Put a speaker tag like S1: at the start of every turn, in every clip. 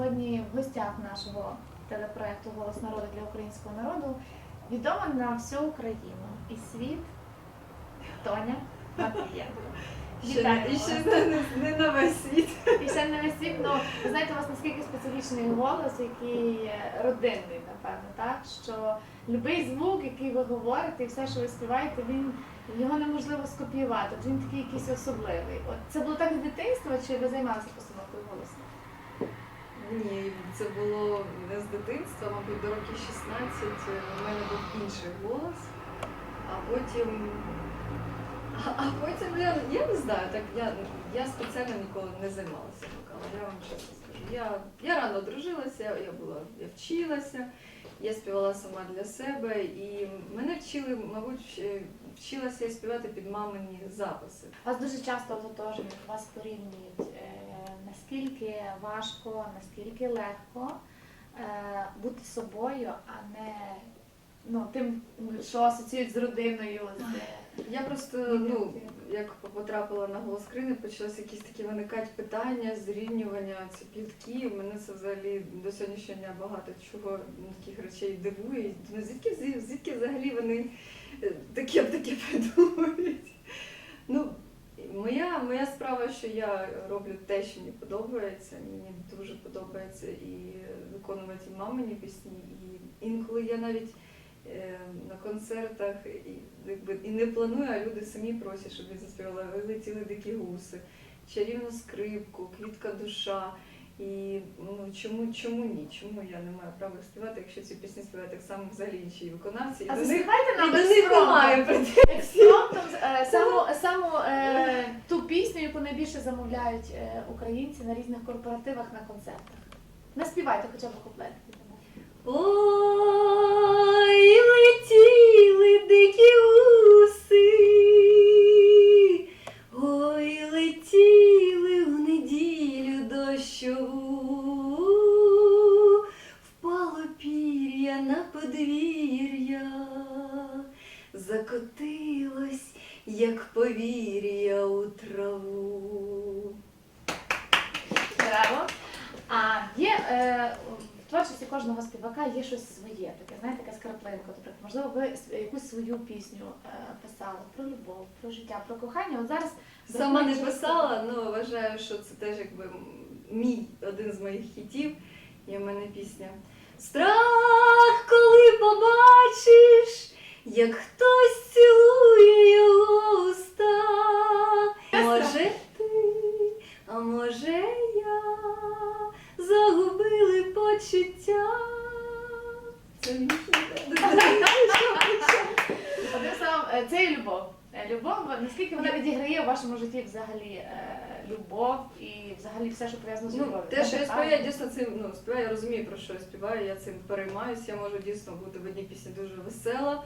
S1: Сьогодні в гостях нашого телепроекту Голос народу для українського народу відома на всю Україну і світ Тоня Матвієнко.
S2: І ще не, не, не на весь світ.
S1: І ще не весь світ, ну ви знаєте, у вас наскільки специфічний голос, який родинний, напевно, так що будь-який звук, який ви говорите, і все, що ви співаєте, він його неможливо скопіювати. Він такий якийсь особливий. От це було так з дитинства, чи ви займалися постановкою голосу?
S2: Ні, це було не з дитинства, мабуть, до років 16 у мене був інший голос, а потім. А, а потім я, я не знаю, так я, я спеціально ніколи не займалася вокалом, я вам чесно скажу. Я, я рано одружилася, я була, я вчилася, я співала сама для себе, і мене вчили, мабуть, вчилася я співати під мамині записи.
S1: Вас дуже часто ототожнюють, вас порівнюють, е, наскільки важко, наскільки легко е, бути собою, а не ну, тим, що асоціюють з родиною. З,
S2: Я просто, ну, як потрапила на голос країни, почалися якісь такі виникати питання, зрівнювання, ці плітки. Мене це взагалі до сьогоднішнього дня багато чого ну, таких речей дивує. Ну, звідки, звідки взагалі вони е, таке таке придумують? Ну, моя, моя справа, що я роблю те, що мені подобається. Мені дуже подобається і виконувати мамині пісні. І інколи я навіть е, на концертах і, якби, і не планую, а люди самі просять, щоб я заспівала вилетіли дикі гуси, чарівну скрипку, квітка душа. І ну чому, чому ні? Чому я не маю права співати, якщо ці пісні співають так само взагалі інші виконавці?
S1: А заспівайте нам експромтом е, саму, саму е, ту пісню, яку найбільше замовляють е, українці на різних корпоративах на концертах. Наспівайте хоча б куплет.
S2: Ой, летіли дикі гуси,
S1: співака є щось своє, таке, знаєте, така скраплинка. Тобто, можливо, ви якусь свою пісню е, писали про любов, про життя, про кохання. От зараз
S2: Сама не писала, але вважаю, що це теж якби мій один з моїх хітів. Є в мене пісня. Страх, коли побачиш, як хтось цілує його уста. Може ти, а може я загубили почуття. Це.
S1: Одним словом, е, це і любов. Е, Любов, наскільки вона відіграє у вашому житті взагалі е, любов і взагалі все, що пов'язано з
S2: Ну,
S1: любов'ю.
S2: те, що я співаю, я дійсно цим ну, співаю, я розумію, про що я співаю, я цим переймаюся, я можу дійсно бути в одній пісні дуже весела,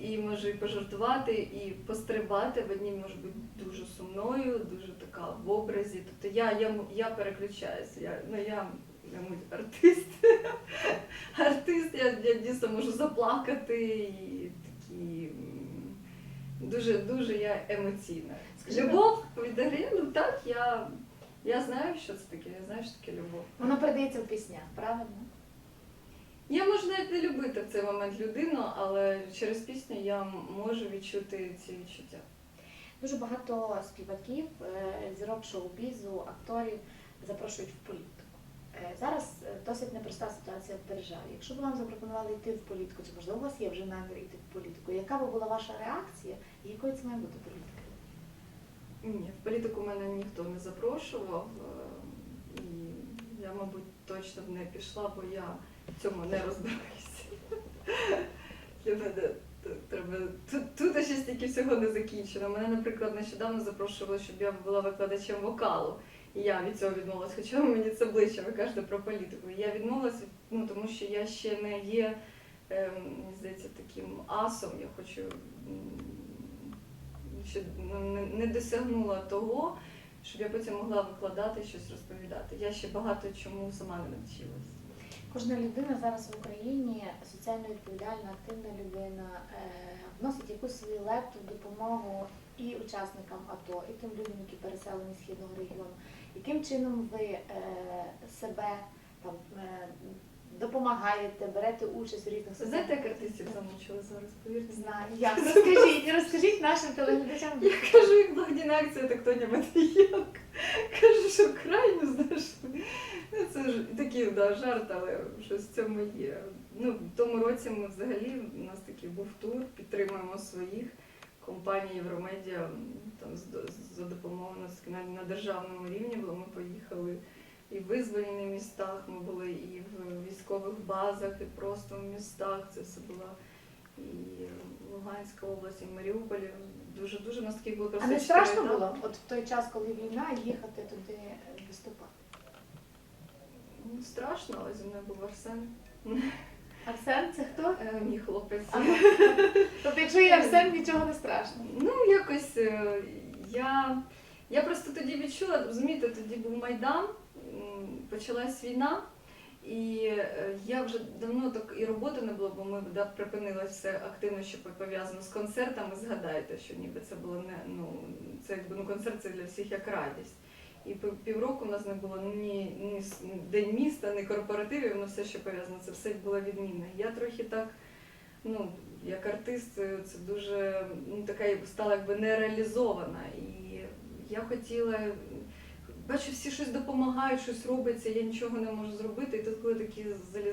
S2: і можу і пожартувати, і пострибати, в одній можу бути дуже сумною, дуже така в образі. Тобто я, я, м- я переключаюся, я, ну, я, мабуть, артист. Артист, я, я дійсно можу заплакати і такі. Дуже, дуже я емоційна.
S1: Скажи,
S2: Любов відіграє, ну так, я, я знаю, що це таке, я знаю, що таке любов.
S1: Воно передається в піснях, правильно?
S2: Я можу навіть не любити в цей момент людину, але через пісню я можу відчути ці відчуття.
S1: Дуже багато співаків, е, зірок шоу-бізу, акторів запрошують в політику. Е, Зараз е, досить непроста ситуація в державі. Якщо б вам запропонували йти в політику, чи можливо у вас є вже намір йти в політику, яка б була ваша реакція і якою це має бути політика?
S2: Ні, в політику мене ніхто не запрошував, е, і я, мабуть, точно б не пішла, бо я в цьому не розбираюся. Треба тут, тут ще стільки всього не закінчено. Мене, наприклад, нещодавно запрошували, щоб я була викладачем вокалу. Я від цього відмовилась, хоча мені це ближче, ви кажете про політику. Я відмовилася, ну тому що я ще не є, ем, мені здається, таким асом. Я хочу ще не досягнула того, щоб я потім могла викладати щось розповідати. Я ще багато чому сама не навчилась.
S1: Кожна людина зараз в Україні соціально відповідальна, активна людина, е, вносить якусь свою лепту допомогу і учасникам АТО, і тим людям, які переселені з східного регіону. Яким чином ви е, себе там е, допомагаєте, берете участь у різних
S2: Ви знаєте, як артистів замучили зараз, повірте.
S1: Знаю. Як? Розкажіть, розкажіть нашим телеглядачам.
S2: Я кажу, як благодійна акція, так Тоня Матвієнко. Кажу, що крайню знайшли. Ну, це ж такий да, жарт, але щось в цьому є. Ну, в тому році ми взагалі, у нас такий був тур, підтримуємо своїх. Компанія Євромедіа там за допомогою нас на, на державному рівні було. Ми поїхали і в визволені містах, ми були і в військових базах, і просто в містах. Це все було і Луганська область, і Маріуполі. Дуже дуже у нас таких було
S1: А не страшно було, от в той час, коли війна, їхати туди е, виступати?
S2: Ну, страшно, але зі мною був Арсен,
S1: Арсен, це хто?
S2: е, мій хлопець.
S1: Ага. Тобто, якщо є Арсен, нічого не страшно.
S2: Ну, якось е, я, я просто тоді відчула, розумієте, тоді був Майдан, м, почалась війна, і е, я вже давно так і роботи не було, бо ми да, припинили все активно, що пов'язано з концертами. Згадайте, що ніби це було не ну це якби ну концерт це для всіх як радість. І пів- півроку у нас не було ні, ні день міста, ні корпоративів, ну все, що пов'язано, це все було відмінне. Я трохи так, ну, як артист, е, це дуже ну, така стала якби нереалізована. І я хотіла, бачу, всі щось допомагають, щось робиться, я нічого не можу зробити. І тут, коли такі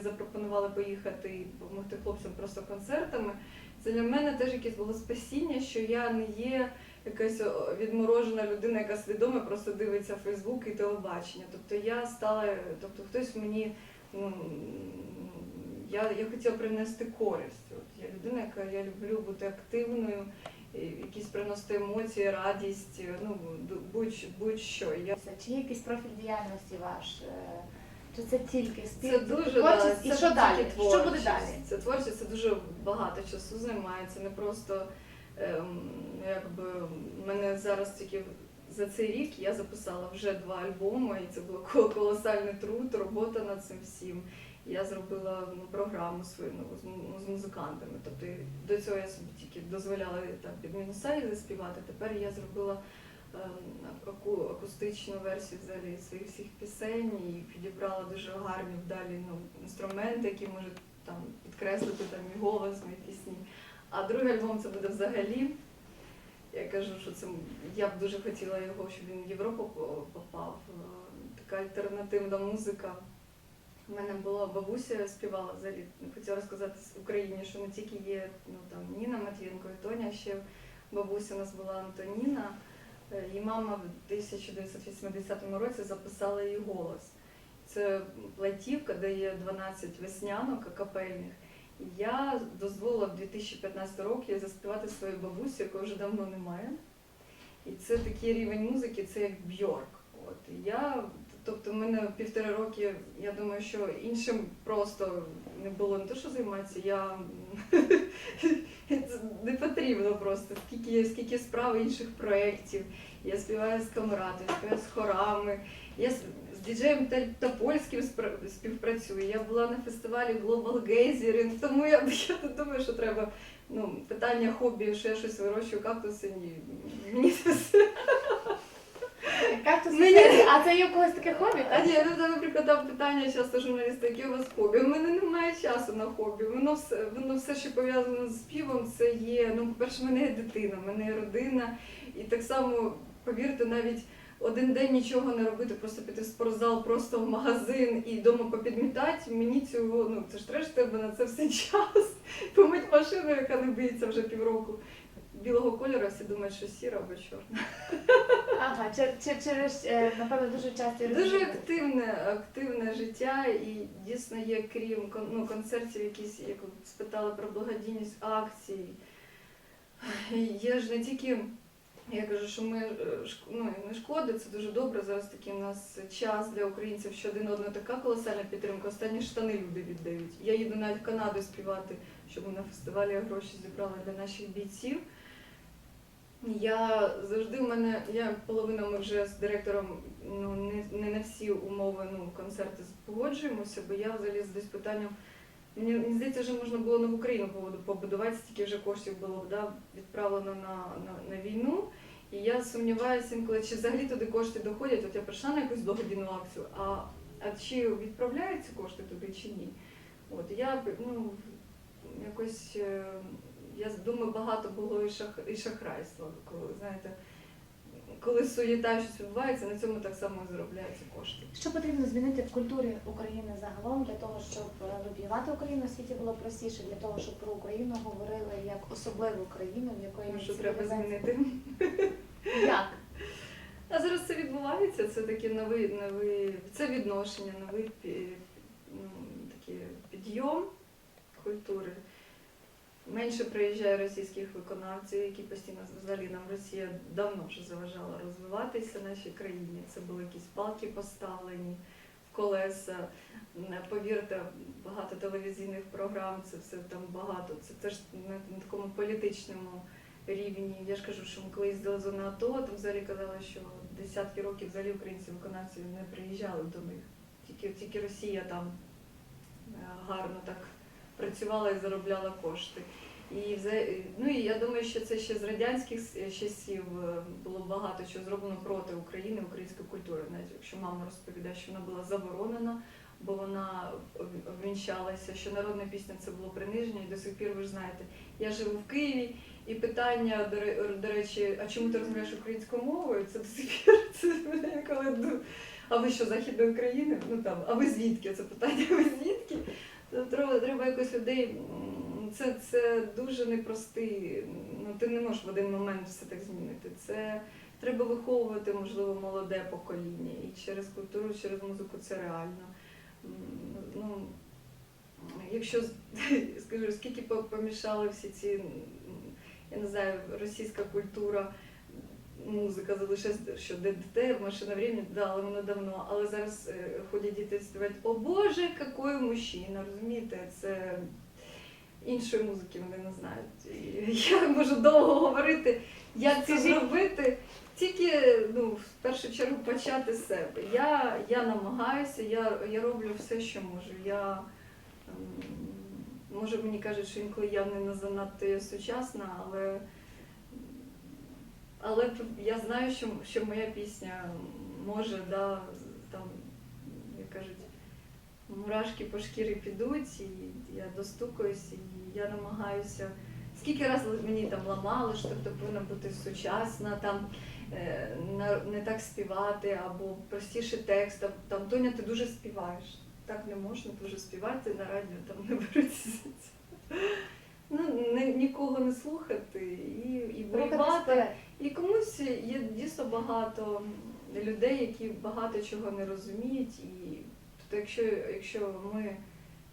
S2: запропонували поїхати і допомогти хлопцям просто концертами, це для мене теж якесь було спасіння, що я не є якась відморожена людина, яка свідомо просто дивиться Фейсбук і телебачення. Тобто я стала, тобто хтось мені. Ну, я, я хотіла принести користь. От я людина, яка я люблю бути активною, якісь приносити емоції, радість, ну ду- будь- будь-що. Я
S1: Чи є якийсь профіль діяльності ваш? Чи це тільки спів?
S2: це дуже
S1: творчість?
S2: да,
S1: і
S2: це
S1: що
S2: тільки
S1: далі? Що буде
S2: творчість.
S1: далі?
S2: Це творчість, це дуже багато часу займає. Це не просто ем, якби мене зараз тільки за цей рік я записала вже два альбоми, і це був кол- колосальний труд, робота над цим всім. Я зробила ну, програму свою нову з, му- з музикантами. Тобто і до цього я собі тільки дозволяла там під мінусарі заспівати. Тепер я зробила акустичну версію взагалі своїх всіх пісень і підібрала дуже гарні вдалі ну, інструменти, які можуть там підкреслити там мій голос, мої пісні. А другий альбом це буде взагалі. Я кажу, що це я б дуже хотіла його, щоб він в Європу попав. Е, Така альтернативна музика. У мене була бабуся співала взагалі. Хотіла розказати в Україні, що не тільки є ну, там, Ніна Матвієнко і Тоня, ще бабуся у нас була Антоніна. Е, Її мама в 1980 році записала її голос. Це платівка, де є 12 веснянок акапельних. І Я дозволила в 2015 році заспівати своїй бабусі, якої вже давно немає. І це такий рівень музики, це як Бьорк. От я, тобто, в мене півтора роки, я думаю, що іншим просто було не те, що займатися, я не потрібно просто. Скільки скільки справ інших проєктів. Я співаю з камератою, співаю з хорами. Я з, діджеєм Топольським співпрацюю. Я була на фестивалі Global Gazering, тому я, я не думаю, що треба ну, питання хобі, що я щось вирощую кактуси. Ні. Мені це все.
S1: Кактус
S2: Мені-
S1: а це є у когось таке хобі,
S2: А
S1: так?
S2: ні, ну там, наприклад, там питання часто журналісти, яке у вас хобі. У мене немає часу на хобі. Воно все, воно все, що пов'язано з співом, це є. Ну, по-перше, в мене є дитина, в мене є родина. І так само, повірте, навіть один день нічого не робити, просто піти в спортзал, просто в магазин і вдома попідмітати. Мені цього, ну це ж треш тебе на це все час. Помить машину, яка не боїться вже півроку. Білого кольору всі думають, що сіра або чорна.
S1: Ага, чер- чер- через, е, напевно, дуже часто
S2: Дуже активне, активне життя, і дійсно є, крім кон- ну, концертів, якісь, як ви спитали про благодійність акцій. Є ж не тільки, я кажу, що ми е, шк- ну, не шкоди, це дуже добре. Зараз такий у нас час для українців, що один одного така колосальна підтримка. Останні штани люди віддають. Я їду навіть в Канаду співати, щоб ми на фестивалі гроші зібрали для наших бійців. Я завжди в мене, я половина ми вже з директором ну, не, не на всі умови ну, концерти погоджуємося, бо я взагалі з десь питанням. Мені, мені здається, вже можна було нову побуду- побудувати, стільки вже коштів було да, відправлено на, на, на війну. І я сумніваюся інколи, чи взагалі туди кошти доходять. От я прийшла на якусь благодійну акцію, а, а чи відправляються кошти туди чи ні? От я ну, якось е, я думаю, багато було і, шах, і шахрайства, коли знаєте, коли суєта щось відбувається, на цьому так само заробляються кошти.
S1: Що потрібно змінити в культурі України загалом для того, щоб е, лобіювати Україну в світі було простіше, для того, щоб про Україну говорили як особливу країну, в якої
S2: Тому що треба змінити.
S1: Як?
S2: А зараз це відбувається, це такий новий, новий це відношення, новий ну, такий підйом культури. Менше приїжджає російських виконавців, які постійно взагалі нам Росія давно вже заважала розвиватися в нашій країні. Це були якісь палки поставлені в колеса. Повірте, багато телевізійних програм, це все там багато. Це теж на, такому політичному рівні. Я ж кажу, що ми коли їздили в зону АТО, то взагалі казали, що десятки років взагалі українці виконавці не приїжджали до них. Тільки, тільки Росія там е, гарно так працювала і заробляла кошти. І ну і я думаю, що це ще з радянських часів е, було багато чого зроблено проти України, української культури. Навіть якщо мама розповідає, що вона була заборонена, бо вона обвінчалася, що народна пісня це було приниження, і до сих пір ви ж знаєте, я живу в Києві, і питання, до, речі, а чому ти розмовляєш українською мовою? Це до сих пір це мене коли а ви що, Західної України? Ну там, а ви звідки? Це питання, ви звідки? Якось людей. Це, це дуже непростий. Ну ти не можеш в один момент все так змінити. Це треба виховувати, можливо, молоде покоління. І через культуру, через музику це реально. Ну, якщо скажу, скільки помішали всі ці, я не знаю, російська культура, музика залишилась, що ДДТ, машина времени, да, але воно давно. Але зараз е, ходять діти співають, о Боже, який мужчина, розумієте, це іншої музики вони не знають. І я можу довго говорити, як це зробити. Тільки ну, в першу чергу почати з себе. Я, я намагаюся, я, я роблю все, що можу. Я, ем, може, мені кажуть, що інколи я не занадто сучасна, але, але я знаю, що, що моя пісня може, да, там, як кажуть, мурашки по шкірі підуть, і я достукаюсь, і я намагаюся. Скільки разів мені там ламали, що ти повинна бути сучасна, там е, не так співати, або простіший текст, там, там Тоня, ти дуже співаєш. Так не можна дуже співати на радіо, там не беруться. Ну, не, нікого не слухати і, і воювати. І комусь є дійсно багато людей, які багато чого не розуміють. І тобто, якщо, якщо ми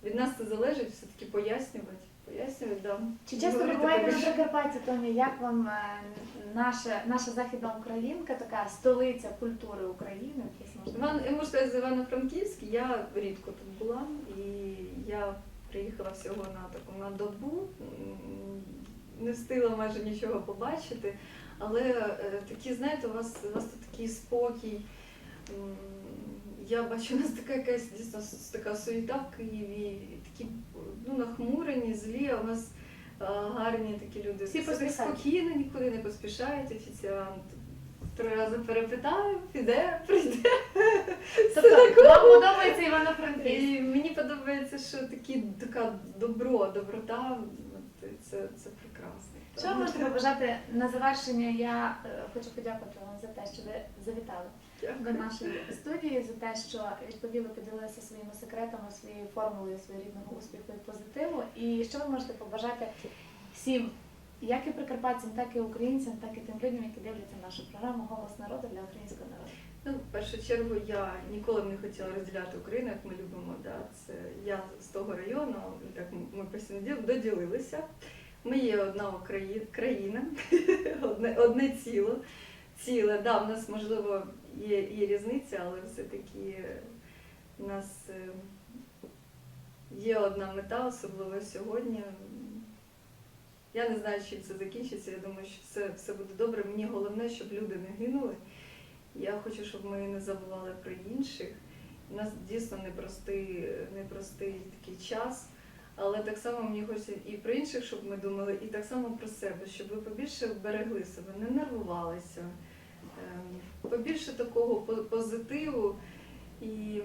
S2: від нас це залежить, все-таки пояснювати. Пояснювати, да.
S1: Чи часто
S2: Говорити
S1: буваєте на. Прикарпатті, Тоні, як вам е, наша, наша західна Українка, така столиця культури України? можна
S2: Іван, я можу сказати, з Івано-Франківськ я рідко тут була, і я приїхала всього на таку на добу, не встигла майже нічого побачити. Але е, такі, знаєте, у вас, у вас тут такий спокій. Я бачу, у нас така якась дійсно така суєта в Києві, такі ну, нахмурені, злі, а у нас е, гарні такі люди.
S1: Всі
S2: спокійно, нікуди не поспішають, офіціант. Три рази перепитаю, піде, прийде.
S1: Тобто вам подобається Івано-Франківськ?
S2: І мені подобається, що такі така добро, доброта, це, це прекрасно.
S1: Що ви можете побажати на завершення? Я е, хочу подякувати вам за те, що ви завітали до нашої студії, за те, що відповіли, поділилися своїми секретами, своєю формулою своєрідного успіху і позитиву. І що ви можете побажати всім, як і прикарпатцям, так і українцям, так і тим людям, які дивляться нашу програму Голос народу для українського народу.
S2: Ну, в першу чергу я ніколи б не хотіла розділяти Україну, як ми любимо. Да? Це я з того району, так ми постійно доділилися. Ми є одна країна, одне, одне ціло. Ціле, да, в нас можливо є, є різниця, але все-таки у нас е, є одна мета, особливо сьогодні. Я не знаю, чим це закінчиться. Я думаю, що все, все буде добре. Мені головне, щоб люди не гинули. Я хочу, щоб ми не забували про інших. У нас дійсно непростий, непростий такий час, Але так само мені хочеться і про інших, щоб ми думали, і так само про себе, щоб ви побільше берегли себе, не нервувалися, ем, побільше такого позитиву. І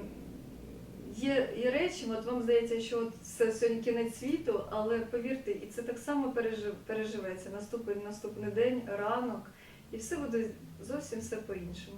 S2: є, є речі, от вам здається, що от це сьогодні кінець світу, але повірте, і це так само пережив, переживеться. Наступить наступний день, ранок, і все буде зовсім все по-іншому.